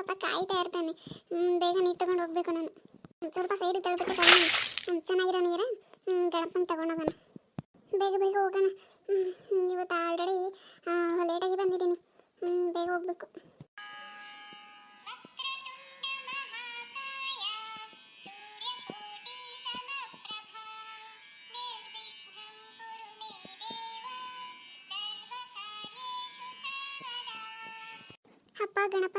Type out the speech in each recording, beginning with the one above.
ಪಾಪ ಕಾಯ್ತಾ ಇರ್ತಾನೆ. ಬೇಗ ನೀರು ತಗೊಂಡು ಹೋಗ್ಬೇಕು ನಾನು. ಸ್ವಲ್ಪ ಸೈಡ್ ತಳ್ಬಿಟ್ಟು ತಗೊಂಡು ಚೆನ್ನಾಗಿರೋ ನೀರು. ಗಣಪನ ತಗೊಂಡೋಗೋಣ ಬೇಗ ಬೇಗ ಹೋಗೋಣ. ಇವತ್ತು ಆಲ್ರೆಡಿ ಲೇಟಾಗಿ ಬಂದಿದ್ದೀನಿ. ಬೇಗ ಹೋಗ್ಬೇಕು. ಅಪ್ಪ ಗಣಪ.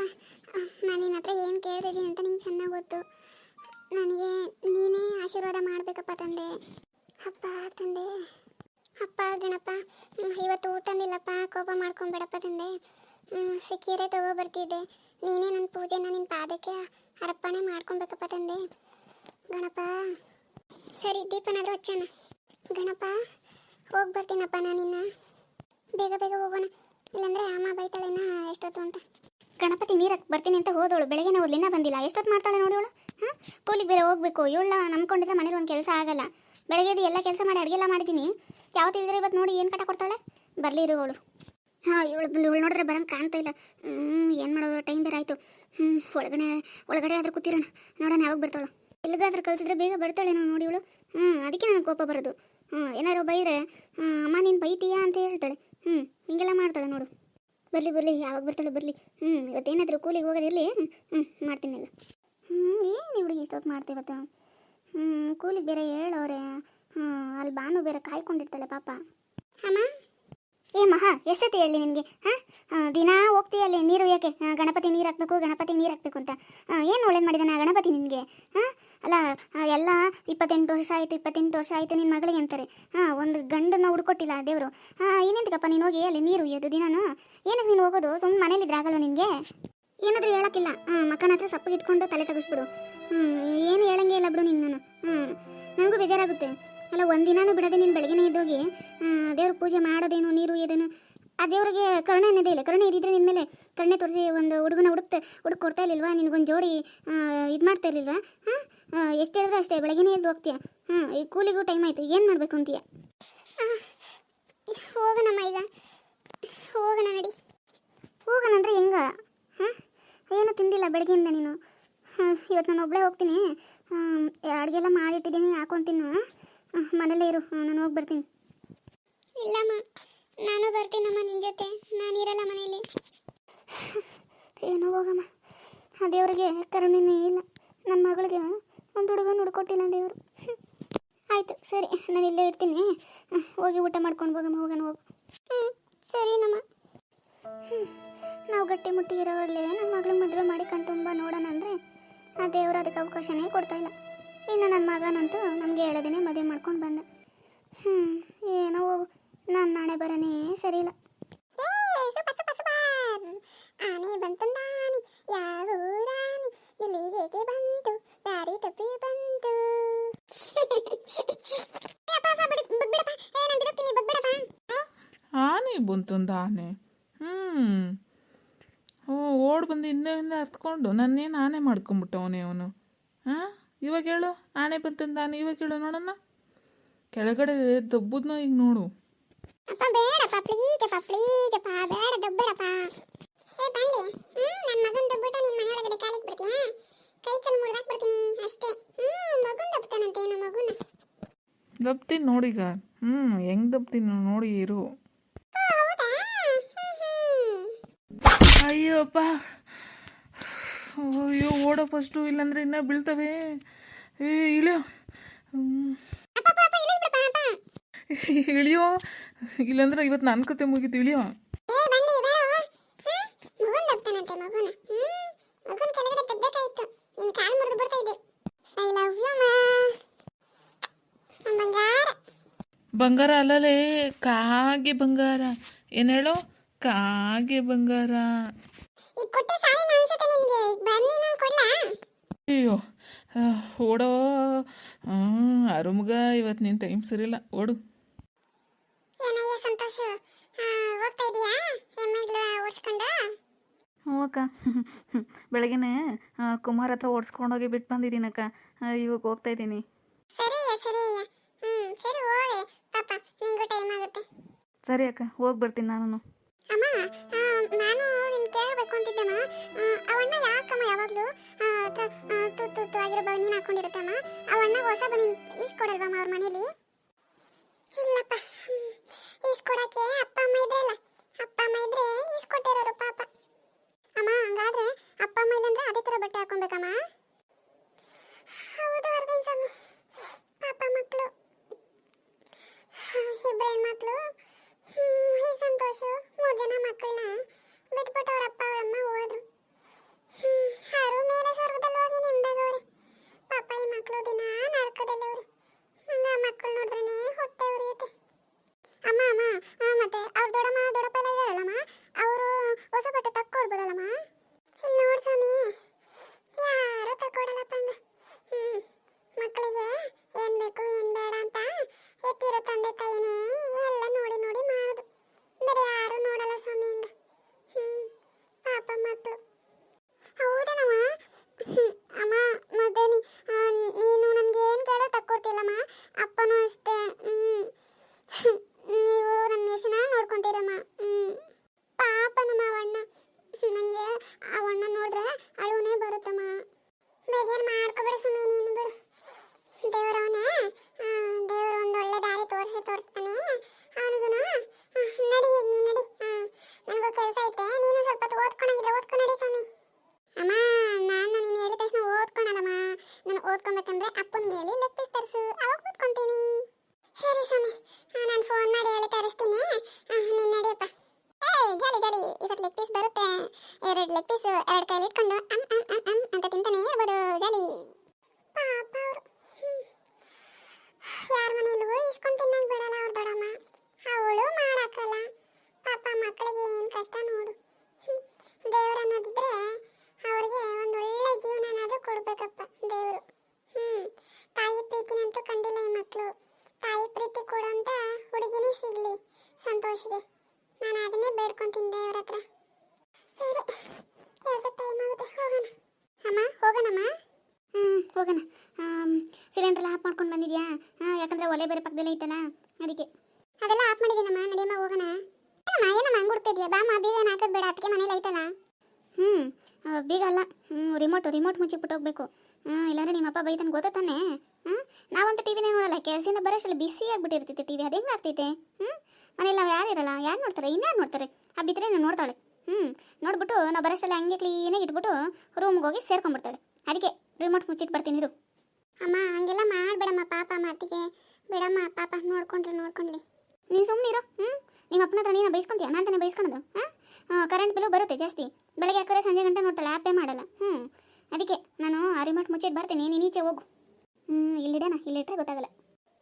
ನಿನ್ನ ಹತ್ರ ಏನು ಕೇಳ್ತಿದ್ದೀನಿ ಅಂತ ನಿಂಗೆ ಚೆನ್ನಾಗಿ ಗೊತ್ತು. ನನಗೆ ನೀನೇ ಆಶೀರ್ವಾದ ಮಾಡಬೇಕಪ್ಪ ತಂದೆ. ಅಪ್ಪ ತಂದೆ. ಅಪ್ಪ, ಗಣಪ. ಇವತ್ತು ಊಟ ಇಲ್ಲಪ್ಪ ಕೋಪ ಮಾಡ್ಕೊಂಬೇಡಪ್ಪ ತಂದೆ. ಸಿಕ್ಕಿರೆ ಸಿಕ್ಕಿದ್ರೆ ತಗೋ ಬರ್ತಿದ್ದೆ. ನೀನೇ ನನ್ನ ಪೂಜೆನ ನಿನ್ನ ಪಾದಕ್ಕೆ ಅರ್ಪಣೆ ಮಾಡ್ಕೊಬೇಕಪ್ಪ ತಂದೆ. ಗಣಪ. ಸರಿ, ದೀಪನಾದರೂ ಹಚ್ಚೋಣ ಗಣಪ, ಹೋಗಿ ಬರ್ತೀನಪ್ಪ ನಾನಿನ್ನ. ಬೇಗ ಬೇಗ ಹೋಗೋಣ. ಇಲ್ಲಾಂದ್ರೆ ಅಮ್ಮ ಬೈತಾಳೆನ ಎಷ್ಟೊತ್ತು ಅಂತ. ಗಣಪತಿ ನೀರಕ್ಕೆ ಬರ್ತೀನಿ ಅಂತ ಹೋದವಳು ಬೆಳಗ್ಗೆ ನಾವು ಇನ್ನ ಬಂದಿಲ್ಲ. ಎಷ್ಟೊತ್ತು ಮಾಡ್ತಾಳೆ ನೋಡಿ ಅವಳು? ಹಾಂ? ಕೂಲಿಗೆ ಬೇರೆ ಹೋಗ್ಬೇಕು. ಇವಳ ನಂಬ್ಕೊಂಡಿದ್ರೆ ಮನೇಲಿ ಒಂದು ಕೆಲಸ ಆಗಲ್ಲ. ಬೆಳಗ್ಗೆದು ಎಲ್ಲ ಕೆಲಸ ಮಾಡಿ ಅಡುಗೆ ಎಲ್ಲ ಮಾಡಿದ್ದೀನಿ ಯಾವತ್ತಿದ್ರೆ ಇವತ್ತು ನೋಡಿ ಏನು ಕಟ ಕೊಡ್ತಾಳೆ? ಬರಲಿ ಇರುವವಳು ಹಾಂ, ಇವಳು ಇವಳು ನೋಡಿದ್ರೆ ಬರಂಗೆ ಕಾಣ್ತಾ ಇಲ್ಲ. ಏನು ಮಾಡೋದು? ಟೈಮ್ ಬೇರೆ ಆಯಿತು. ಹ್ಞೂ ಒಳಗಡೆ ಒಳಗಡೆ ಆದರೂ ಕೂತಿರೋಣ. ನೋಡೋಣ ಯಾವಾಗ ಬರ್ತಾಳು. ಎಲ್ಲಿಗಾದ್ರೂ ಕಳಿಸಿದ್ರೆ ಬೇಗ ಬರ್ತಾಳೆ ನಾವು ನೋಡಿ ಇವಳು. ಹ್ಞೂ ಅದಕ್ಕೆ ನನಗೆ ಕೋಪ ಬರೋದು. ಹ್ಞೂ ಏನಾದ್ರು ಬೈರೆ ಹ್ಞೂ ಅಮ್ಮ ನೀನು ಬೈತೀಯಾ ಅಂತ ಹೇಳ್ತಾಳೆ. ಹ್ಞೂ ಹಿಂಗೆಲ್ಲ ಮಾಡ್ತಾಳೆ ನೋಡು. ಬರಲಿ ಬರಲಿ, ಯಾವಾಗ ಬರ್ತಾಳೆ ಬರಲಿ. ಹ್ಞೂ ಇವತ್ತೇನಾದರೂ ಕೂಲಿಗೆ ಹೋಗೋದಿರಲಿ ಹ್ಞೂ ಮಾಡ್ತೀನಿ ಈಗ. ಹ್ಞೂ ಏನು ಹುಡುಗಿ ಇಷ್ಟೊತ್ತು ಇವತ್ತು? ಹ್ಞೂ ಕೂಲಿಗೆ ಬೇರೆ ಹೇಳೋರೆ. ಹ್ಞೂ ಅಲ್ಲಿ ಬಾನು ಬೇರೆ ಕಾಯ್ಕೊಂಡಿರ್ತಾಳೆ ಪಾಪ. ಅಮ್ಮ? ಏ ಮಹಾ, ಎಷ್ಟೊತ್ತಿ ಹೇಳಿ ನಿಮಗೆ ಹಾಂ? ದಿನ ಹೋಗ್ತೀಯ ಅಲ್ಲಿ ನೀರು ಯಾಕೆ? ಗಣಪತಿ ನೀರು ಹಾಕ್ಬೇಕು, ಗಣಪತಿ ನೀರು ಹಾಕ್ಬೇಕು ಅಂತ. ಏನು ಒಳ್ಳೇದು ಮಾಡಿದಾನೆ ಗಣಪತಿ ನಿಮಗೆ ಹಾಂ? ಅಲ್ಲ ಎಲ್ಲ ಇಪ್ಪತ್ತೆಂಟು ವರ್ಷ ಆಯಿತು, ಇಪ್ಪತ್ತೆಂಟು ವರ್ಷ ಆಯಿತು ನಿನ್ನ ಮಗಳಿಗೆ ಅಂತಾರೆ. ಹಾಂ, ಒಂದು ಗಂಡನ್ನ ಹುಡ್ಕೊಟ್ಟಿಲ್ಲ ದೇವರು. ಹಾಂ ಏನೆಂತಕ್ಕಪ್ಪ ನೀನು ಹೋಗಿ ಅಲ್ಲಿ ನೀರು ಉಯ್ಯೋದು ದಿನಾನು? ಏನಕ್ಕೆ ನೀನು ಹೋಗೋದು? ಸುಮ್ಮನೆ ಮನೇಲಿದ್ರೆ ಆಗಲ್ಲ ನಿನಗೆ? ಏನಾದರೂ ಹೇಳೋಕ್ಕಿಲ್ಲ. ಹಾಂ, ಮಕ್ಕನ ಹತ್ರ ಸಪ್ಪಗೆ ಇಟ್ಕೊಂಡು ತಲೆ ತೆಗೆಸ್ಬಿಡು. ಹ್ಞೂ ಏನು ಹೇಳಂಗೆ ಇಲ್ಲ ಬಿಡು ನಿನ್ನನ್ನು ಹ್ಞೂ ನನಗೂ ಬೇಜಾರಾಗುತ್ತೆ. ಅಲ್ಲ ಒಂದಿನಾನು ಬಿಡದೆ ನೀನು ಬೆಳಗ್ಗೆನೇ ಎದ್ದೋಗಿ ದೇವ್ರ ಪೂಜೆ ಮಾಡೋದೇನು ನೀರು ಏದೇನು ಆ ದೇವರಿಗೆ ಕರುಣೆ ಅನ್ನೋದೇ ಇಲ್ಲ. ಕರುಣೆ ಇದ್ದಿದ್ರೆ ನಿನ್ನ ಮೇಲೆ ಕರುಣೆ ತೋರಿಸಿ ಒಂದು ಹುಡುಗನ ಹುಡುಕ್ತ ಹುಡುಕ್ ಕೊಡ್ತಾ ಇರಲಿಲ್ವಾ ನಿನಗೊಂದು ಜೋಡಿ ಇದು ಮಾಡ್ತಾ ಇರಲಿಲ್ವಾ? ಹಾಂ? ಎಷ್ಟು ಹೇಳಿದ್ರೆ ಅಷ್ಟೇ ಬೆಳಗ್ಗೆನೇ ಎದ್ದು ಹೋಗ್ತೀಯ? ಹ್ಞೂ ಈ ಕೂಲಿಗೂ ಟೈಮ್ ಆಯಿತು ಏನು ಮಾಡಬೇಕು ಅಂತೀಯ? ಹೋಗೋಣಮ್ಮ ಈಗ. ಹೋಗೋಣ ನಡಿ. ಹೋಗೋಣ ಅಂದರೆ ಹೆಂಗ? ಹಾಂ? ಏನು ತಿಂದಿಲ್ಲ ಬೆಳಗ್ಗೆಯಿಂದ ನೀನು. ಹಾಂ ಇವತ್ತು ನಾನು ಒಬ್ಬಳೇ ಹೋಗ್ತೀನಿ. ಅಡುಗೆ ಎಲ್ಲ ಮಾಡಿಟ್ಟಿದ್ದೀನಿ ಹಾಕೊಂತೀನಿ ಮನೇಲೇ ಇರು. ನಾನು ಹೋಗಿ ಬರ್ತೀನಿ. ಇಲ್ಲಮ್ಮ ನಾನು ಬರ್ತೀನಮ್ಮ ನಿನ್ನ ಜೊತೆ. ನಾನು ಇರಲ್ಲ ಮನೇಲಿ ಏನೋ ಹೋಗಮ್ಮ. ಆ ದೇವ್ರಿಗೆ ಕರುಣೆನೇ ಇಲ್ಲ. ನನ್ನ ಮಗಳಿಗೆ ಒಂದು ಹುಡುಗ ಹುಡ್ಕೊಟ್ಟಿಲ್ಲ ದೇವರು. ಆಯಿತು ಸರಿ. ನಾನು ಇಲ್ಲೇ ಇರ್ತೀನಿ. ಹೋಗಿ ಊಟ ಮಾಡ್ಕೊಂಡು ಹೋಗಮ್ಮ ಹೋಗೋಣ ಹೋಗು. ಹ್ಞೂ ಸರಿನಮ್ಮ ಹ್ಞೂ ನಾವು ಗಟ್ಟಿ ಮುಟ್ಟಿ ಇರೋವಾಗಲೇ ನನ್ನ ಮಗಳು ಮದುವೆ ಮಾಡಿ ಕಣ್ ತುಂಬ ನೋಡೋಣ ಅಂದರೆ ಆ ದೇವರು ಅದಕ್ಕೆ ಅವಕಾಶನೇ ಕೊಡ್ತಾ ಇಲ್ಲ. ಇನ್ನು ನನ್ನ ಮಗನಂತೂ ನಮಗೆ ಹೇಳದೇನೆ ಮದುವೆ ಮಾಡ್ಕೊಂಡು ಬಂದೆ. ಹ್ಞೂ ಏನೋ ಹೋಗು. ನನ್ನ ನಾಳೆ ಬರನೇ ಸರಿ ಇಲ್ಲ ಆನೆ ಬಂತಂದಾನಿ ಯಾವ ರಾಣಿ. ಇಲ್ಲಿಗೆ ಬಂತು ದಾರಿ ತಪ್ಪಿ ಬಂತು. ಆನೆ ಬಂತೊಂದು ಆನೆ. ಹ್ಞೂ ಓ ಓಡ್ ಬಂದು ಹಿಂದೆ ಹಿಂದೆ ಹತ್ಕೊಂಡು ನನ್ನೇನು ಆನೆ ಮಾಡ್ಕೊಂಬಿಟ್ಟವನೇ ಅವನು? ಹಾಂ ಇವಾಗ ಹೇಳು ಆನೆ ಬಂತಂದ ಆನೆ ಇವಾಗ ಹೇಳು ನೋಡೋಣ. ಕೆಳಗಡೆ ದಬ್ಬುದ್ನ ಈಗ ನೋಡು. ಅಪ್ಪ ಬೇಡಪ್ಪ ಬೇಡ ಏ ಬನ್ನಿ. ಹ್ಮ್ ನನ್ನ ಮಗನ್ ದಬ್ಬಿಟ್ಟು ನಿನ್ ಮನೆ ಒಳಗಡೆ ಕಾಲಿಗೆ ಬಿಡ್ತೀಯಾ? ಕೈ ಕಾಲು ಮುರಿದಾಕ್ ಬಿಡ್ತೀನಿ ಅಷ್ಟೇ. ಹ್ಮ್ ಮಗುನ್ ದಬ್ಬತಾನಂತೆ ಮಗುನ. ದಬ್ತೀನಿ ನೋಡೀಗ ಹ್ಮ್ ಹೆಂಗೆ ದಬ್ತೀನಿ ನೋಡಿ ಇರು. ಅಯ್ಯಪ್ಪ ಅಯ್ಯೋ ಓಡೋ ಫಸ್ಟು ಇಲ್ಲಾಂದ್ರೆ ಇನ್ನೂ ಬೀಳ್ತವೆ. ಏ ಇಳಿಯೋ ಹ್ಮ್. ಅಪ್ಪ ಅಪ್ಪ ಅಪ್ಪ ಇಳಿಸ್ಬಿಡಪ್ಪ ಅಪ್ಪ ಇಳಿಯೋ? ಇಲ್ಲಾಂದ್ರೆ ಇವತ್ತು ನನ್ನ ಕತೆ ಮುಗಿತು ಇಳಿಯೋ? ಬಂಗಾರ. ಅಲ್ಲಲೇ ಕಾಗೆ ಬಂಗಾರ. ಏನು ಹೇಳೋ? ಕಾಗೆ ಬಂಗಾರ. ಅಯ್ಯೋ ಓಡೋ. ಅರುಮಗ ಇವತ್ತು ನಿನ್ ಟೈಮ್ ಸರಿಲ್ಲ ಓಡು. ಸಂತೋಷ. ಹೋಗ್ತಾ ಇದೀಯಾ? ಎಮ್ಮೆಗಳು ಓಡಿಸ್ಕೊಂಡು ಹ್ಞೂ ಅಕ್ಕ. ಬೆಳಗ್ಗೆನೆ ಕುಮಾರ್ ಹತ್ರ ಓಡಿಸ್ಕೊಂಡೋಗಿ ಬಿಟ್ಟು ಬಂದಿದ್ದೀನಿ ಅಕ್ಕ. ಇವಾಗ ಹೋಗ್ತಾ ಇದ್ದೀನಿ. ಸರಿಯ್ಯ ಸರಿಯ್ಯ ಹ್ಮ್ ಸರಿ ಹೋಗಿ. ಪಾಪ ನಿಂಗೂ ಟೈಮ್ ಆಗುತ್ತೆ. ಸರಿ ಅಕ್ಕ ಹೋಗಿ ಬರ್ತೀನಿ ನಾನು ಅಮ್ಮ ನಾನು ನಿನ್ ಕೇಳಬೇಕು ಅಂತಿದ್ದಮ್ಮ ಅಮ್ಮ. ಅವಣ್ಣ ಯಾಕಮ್ಮ ಯಾವಾಗಲೂ ತು ತು ತು ಆಗಿರೋ ನೀನು ಹಾಕೊಂಡಿರುತ್ತಮ್ಮ ಅಮ್ಮ. ಅವಣ್ಣ ಹೊಸ ಬನೀನ್ ಈಸ್ಕೊಡಲ್ವಮ್ಮ ಅವ್ರ ಮನೇಲಿ ಇಲ್ಲಪ್ಪ ಹ್ಮ್. ಈಸ್ಕೊಡಕ್ಕೆ ಅಪ್ಪ ಅಮ್ಮ ಇದ್ರಲ್ಲ ಅಪ್ಪ ಅಮ್ಮ ಇದ್ರೆ ಈಸ್ಕೊಟ್ಟಿರೋರು ಪಾಪ ಅಮ್ಮ ಹಂಗಾದ್ರೆ ಅಪ್ಪ ಅಮ್ಮ ಇಲ್ಲಂದ್ರೆ ಅದೇ ಥರ ಬಟ್ಟೆ ಹಾಕೊಬೇಕಮ್ಮ ಹೌದು ಅರವಿಂದ್ ಸ್ವಾಮಿ ಪಾಪ ಮಕ್ಕಳು ಇಬ್ಬರು ಹೆಣ್ಮಕ್ಳು ಹ್ಮ್, ಸಂತೋಷ ಮೂರು ಜನ ಮಕ್ಕಳನ್ನ ಬಿಟ್ಬಿಟ್ಟು ಅವ್ರ ಅಪ್ಪ ಅವರಮ್ಮ ಹೋದ್ರು. ಯಾರು ಮೇಲೆ ಸ್ವರ್ಗದಲ್ಲಿ ಹೋಗಿ ನಿಮ್ದಾಗವ್ರೆ ಪಾಪ ಈ ಮಕ್ಕಳು ದಿನ ನರಕದಲ್ಲವ್ರೆ ನಂಗೆ ಹಂಗ ಮಕ್ಕಳು ನೋಡಿದ್ರೆ ಹೊಟ್ಟೆ ಉರಿಯುತ್ತೆ. ಅಮ್ಮ ಅಮ್ಮ ಮತ್ತೆ ಅವ್ರ ದೊಡ್ಡಮ್ಮ, ದೊಡ್ಡಪ್ಪ ಎಲ್ಲ ಇದಾರಲ್ಲಮ್ಮ ಅವರು ಹೊಸ ಬಟ್ಟೆ ತಕ್ಕೊಡ್ಬೋದಲ್ಲಮ್ಮ ಇಲ್ಲಿ ನೋಡ್ ಸ್ವಾಮಿ ಯಾರು ತಕ್ಕೊಡಲ್ಲಪ್ಪ ಅಂದ ಹ್ಮ್ ಮಕ್ಕಳಿಗೆ ಏನ್ ಬೇಕು ಏನ್ ಬೇಡ ಅಂತ ಎತ್ತಿರೋ ತಂದೆ ತಾಯಿನೇ ಎಲ್ಲ ನೋಡಿ ನೋಡಿ ಮಾಡೋದು ಬೇರೆ ಯಾರು ನೋಡಲ್ಲ ಸ್ವಾಮಿ ಹಂಗ ಹ್ಮ್ ಪಾಪ ಮಕ್ಕಳು ಹೌದೇನಮ್ಮ ಹ್ಮ್, ಅಮ್ಮ ಮತ್ತೆ ನೀ ಆ, ನೀನು ನಮ್ಗೆ ಏನು ಕೇಳೋ ತಕ್ಕೊಡ್ತಿಲ್ಲಮ್ಮ ಅಪ್ಪನೂ ಅಷ್ಟೇ ಹ್ಮ್ ಹ್ಮ್, ನೀವು ನನ್ನ ಯಶನ ನೋಡ್ಕೊಂತೀರಮ್ಮ ಹ್ಮ್ ಪಾಪ ನಮ್ಮ ಅವಣ್ಣ ನನಗೆ ಆ ಅಣ್ಣ ನೋಡಿದ್ರೆ ಅಳುವನೇ ಬರುತ್ತಮ್ಮ ಬೇಜಾರು ಮಾಡ್ಕೊಬೇಡ ಸುಮ್ಮನೆ ನೀನು ಬಿಡು ದೇವರವನೇ ದೇವರು ಒಂದು ಒಳ್ಳೆ ದಾರಿ ತೋರಿಸಿ ತೋರಿಸ್ತಾನೆ ಅವನಿಗೂ ನಡಿ ಈಗ ನೀನು ನಡಿ ನನಗೂ ಕೆಲಸ ಐತೆ ನೀನು ಸ್ವಲ್ಪ ಹೊತ್ತು ಓದ್ಕೊಂಡಾಗಿದ್ರೆ ಓದ್ಕೊ ನಡಿ ಸ್ವಾಮಿ ಅಮ್ಮ ನಾನು ನೀನು ಹೇಳಿದ ತಕ್ಷಣ ಓದ್ಕೊಳಲ್ಲಮ್ಮ ಓದ್ಕೊಬೇಕಂದ್ರೆ ಅಪ್ಪನಿಗೆ ಹೇಳಿ ಲೆಗ್ ಪೀಸ್ ತರಿಸು. ಅವಾಗ ಕೂತ್ಕೊಂತೀನಿ. ಸರಿ ಸ್ವಾಮಿ. ನಾನು ಫೋನ್ ಮಾಡಿ ಹೇಳಿ ತರಿಸ್ತೀನಿ. ನೀನು ನಡಿಯಪ್ಪ ಏಯ್, ಜಾಲಿ ಜಾಲಿ. ಇವತ್ತು ಲೆಗ್ ಪೀಸ್ ಬರುತ್ತೆ. ಎರಡು ಲೆಗ್ ಪೀಸ್ ಎರಡು ಕೈಲಿ ಇಟ್ಕೊಂಡು ಅಮ್ ಅಮ್ ಅಮ್ ಅಮ್ ಅಂತ ತಿಂತಾನೆ ಇರ್ಬೋದು. ಜಾಲಿ. ಪಾಪ ಅವರು ಯಾರ ಮನೇಲೂ ಇಸ್ಕೊಂಡು ತಿನ್ನಕ್ ಬಿಡಲ್ಲ ಅವ್ರ ದೊಡ್ಡಮ್ಮ ಅವಳು ಮಾಡಾಕಲ್ಲ ಪಾಪ ಮಕ್ಕಳಿಗೆ ಏನು ಕಷ್ಟ ನೋಡು ದೇವ್ರು ಅನ್ನೋದಿದ್ರೆ ಅವ್ರಿಗೆ ಒಂದು ಒಳ್ಳೆ ಜೀವನನಾದ್ರೂ ಕೊಡ್ಬೇಕಪ್ಪ ದೇವರು ಹ್ಮ್ ತಾಯಿ ಪ್ರೀತಿನಂತೂ ಕಂಡಿಲ್ಲ ಈ ಮಕ್ಕಳು ತಾಯಿ ಪ್ರೀತಿ ಕೊಡೋಂತ ಹುಡುಗಿನೇ ಸಿಗ್ಲಿ ಸಂತೋಷಿಗೆ ನಾನು ಅದನ್ನೇ ಬೇಡ್ಕೊಂತಿದ್ದೆ ಇವ್ರ ಹತ್ರ. ಸರಿ ಕೆಲಸ ಟೈಮ್ ಆಗುತ್ತೆ. ಹೋಗೋಣ. ಅಮ್ಮ, ಹೋಗೋಣಮ್ಮ? ಹ್ಞೂ ಹೋಗೋಣ. ಸಿಲಿಂಡ್ರೆಲ್ಲ ಆಫ್ ಮಾಡ್ಕೊಂಡು ಬಂದಿದ್ಯಾ? ಹಾಂ, ಯಾಕಂದ್ರೆ ಒಲೆ ಬೇರೆ ಪಕ್ಕದಲ್ಲೇ ಐತಲ್ಲ, ಅದಕ್ಕೆ. ಅದೆಲ್ಲ ಆಫ್ ಮಾಡಿದ್ದೀನಮ್ಮ, ನಡಿಯಮ್ಮ, ಹೋಗೋಣ. ಏನಮ್ಮ ಏನಮ್ಮ ಹಂಗೆ ಹುಡ್ತಿದ್ಯಾ ಬಾಮ್ಮ ಬೀಗ ಹಾಕೋದು ಬೇಡ ಅದಕ್ಕೆ ಮನೇಲಿ ಐತಲ್ಲ? ಹ್ಞೂ ಬೀಗ ಅಲ್ಲ. ಹ್ಞೂ ರಿಮೋಟ್ ರಿಮೋಟ್ ಮುಚ್ಚಿಬಿಟ್ಟು ಹೋಗ್ಬೇಕು. ಹ್ಞೂ ಇಲ್ಲಾಂದ್ರೆ ನಿಮ್ಮಪ್ಪ ಬೈತಾನೆ ಗೊತ್ತಾನೆ ತಾನೆ? ಹ್ಞೂ ನಾವಂತೂ ಟಿ ವಿನೇ ನೋಡಲ್ಲ, ಕೆಲಸದಿಂದ ಬರೋಷ್ಟರಲ್ಲಿ ಬಿಸಿ ಆಗಿಬಿಟ್ಟಿರ್ತೈತೆ ಟಿ ವಿ ಅದು ಹೆಂಗೆ ಆಗ್ತೈತೆ? ಹ್ಞೂ ಮನೇಲಿ ನಾವು ಯಾರು ಇರಲ್ಲ ಯಾರು ನೋಡ್ತಾರೆ ಇನ್ಯಾರು ನೋಡ್ತಾರೆ? ಆ ಬಿದ್ದರೆ ನಾನು ನೋಡ್ತಾಳೆ ಹ್ಞೂ ನೋಡ್ಬಿಟ್ಟು ನಾವು ಬರೋಷ್ಟರಲ್ಲಿ ಹಂಗೆ ಕ್ಲೀನಾಗಿ ಇಟ್ಬಿಟ್ಟು ರೂಮ್ಗೆ ಹೋಗಿ ಸೇರ್ಕೊಂಡ್ಬಿಡ್ತಾಳೆ ಅದಕ್ಕೆ ರಿಮೋಟ್ ಮುಚ್ಚಿಟ್ಟು ಬರ್ತೀನಿ ಇರು. ಅಮ್ಮ ಹಂಗೆಲ್ಲ ಮಾಡಬೇಡಮ್ಮ ಪಾಪ ಮಾತಿಗೆ. ಬೇಡಮ್ಮ ಪಾಪ ನೋಡ್ಕೊಂಡ್ರೆ ನೋಡ್ಕೊಂಡ್ಲಿ. ನೀನು ಸುಮ್ಮನೆ ಇರೋ ಹ್ಞೂ ನಿಮ್ಮ ಅಪ್ಪನ ಹತ್ರ ನೀನು ಬೈಸ್ಕೊಂತೀಯ? ನಾನು ತಾನೇ ಬೈಸ್ಕೊಳೋದು ಹಾಂ ಕರೆಂಟ್ ಬಿಲ್ಲು ಬರುತ್ತೆ ಜಾಸ್ತಿ. ಬೆಳಗ್ಗೆ ಹಾಕಿದ್ರೆ ಸಂಜೆ ಗಂಟೆ ನೋಡ್ತಾಳೆ ಆ್ಯಪೇ ಮಾಡಲ್ಲ ಹ್ಞೂ ಅದಕ್ಕೆ ನಾನು ಆ ರಿಮೋಟ್ ಮುಚ್ಚಿಟ್ಟು ಬರ್ತೀನಿ ನೀನು ಈಚೆ ಹೋಗು. ಹ್ಞೂ ಇಲ್ಲಿಡೋಣ ಇಲ್ಲಿಟ್ರೆ ಗೊತ್ತಾಗಲ್ಲ.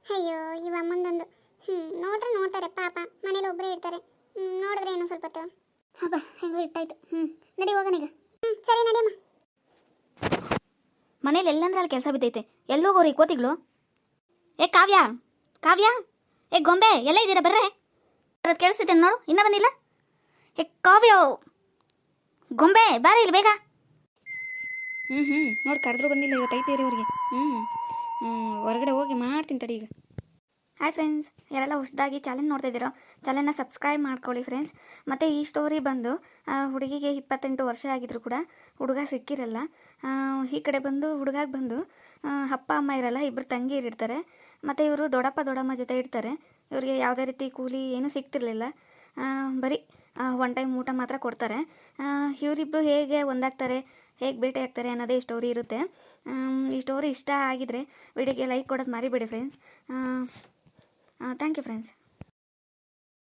ಅಯ್ಯೋ ಇವ ಮುಂದೊಂದು ಹ್ಞೂ ನೋಡ್ರೆ ನೋಡ್ತಾರೆ ಪಾಪ. ಮನೇಲಿ ಒಬ್ಬರೇ ಇರ್ತಾರೆ. ಹ್ಞೂ ನೋಡಿದ್ರೆ ಏನೋ ಸ್ವಲ್ಪ ಹೊತ್ತು. ಹಬ್ಬ ಹೆಂಗೋ ಇಟ್ಟಾಯ್ತು ಹ್ಞೂ ನಡಿ ಹೋಗೋಣ ಈಗ. ಹ್ಞೂ ಸರಿ ನಡಿಯಮ್ಮ ಮನೇಲಿ ಎಲ್ಲಂದ್ರೆ ಅಲ್ಲಿ ಕೆಲಸ ಬಿದ್ದೈತೆ. ಎಲ್ಲೋಗೋರಿ ಕೋತಿಗಳು? ಏ ಕಾವ್ಯ ಕಾವ್ಯ ಏ ಗೊಂಬೆ ಎಲ್ಲ ಇದ್ದೀರಾ? ಬರ್ರೆ. ಬರೋದು ಕೇಳಿಸ್ತಿದ್ದೆ ನೋಡು ಇನ್ನೂ ಬಂದಿಲ್ಲ? ಏ ಕಾವ್ಯ ಗೊಂಬೆ ಬಾರಿ ಇಲ್ಲಿ ಬೇಗ. ಹ್ಞೂ ಹ್ಞೂ ನೋಡಿ ಕರೆದ್ರು ಬಂದಿಲ್ಲ ಇವತ್ತು ಐತೆ ಇರೋರಿಗೆ ಹ್ಞೂ ಹ್ಞೂ ಹೊರಗಡೆ ಹೋಗಿ ಮಾಡ್ತೀನಿ ತಡಿ ಈಗ. ಹಾಯ್ ಫ್ರೆಂಡ್ಸ್ ಯಾರೆಲ್ಲ ಹೊಸದಾಗಿ ಚಾಲೆಂಜ್ ನೋಡ್ತಾ ಇದ್ದೀರೋ ಚಾಲೆಂಜ್ನ ಸಬ್ಸ್ಕ್ರೈಬ್ ಮಾಡ್ಕೊಳ್ಳಿ ಫ್ರೆಂಡ್ಸ್ ಮತ್ತು ಈ ಸ್ಟೋರಿ ಬಂದು ಹುಡುಗಿಗೆ ಇಪ್ಪತ್ತೆಂಟು ವರ್ಷ ಆಗಿದ್ರು ಕೂಡ, ಹುಡುಗ ಸಿಕ್ಕಿರಲ್ಲ. ಈ ಕಡೆ ಬಂದು ಹುಡುಗಾಗಿ ಬಂದು ಅಪ್ಪ, ಅಮ್ಮ ಇರಲ್ಲ ಇಬ್ಬರು ತಂಗಿಯರಿರ್ತಾರೆ ಮತ್ತು ಇವರು ದೊಡ್ಡಪ್ಪ, ದೊಡ್ಡಮ್ಮ ಜೊತೆ ಇರ್ತಾರೆ. ಇವರಿಗೆ ಯಾವುದೇ ರೀತಿ ಕೂಲಿ ಏನೂ ಸಿಗ್ತಿರಲಿಲ್ಲ. ಬರೀ ಒನ್ ಟೈಮ್ ಊಟ ಮಾತ್ರ ಕೊಡ್ತಾರೆ. ಇವರಿಬ್ಬರು ಹೇಗೆ ಒಂದಾಗ್ತಾರೆ, ಹೇಗೆ ಭೇಟಿ ಆಗ್ತಾರೆ ಅನ್ನೋದೇ ಈ ಸ್ಟೋರಿ ಇರುತ್ತೆ. ಈ ಸ್ಟೋರಿ ಇಷ್ಟ ಆಗಿದರೆ ವಿಡಿಯೋಗೆ ಲೈಕ್ ಕೊಡೋದು ಮರಿಬೇಡಿ friends Uh, thank you, friends.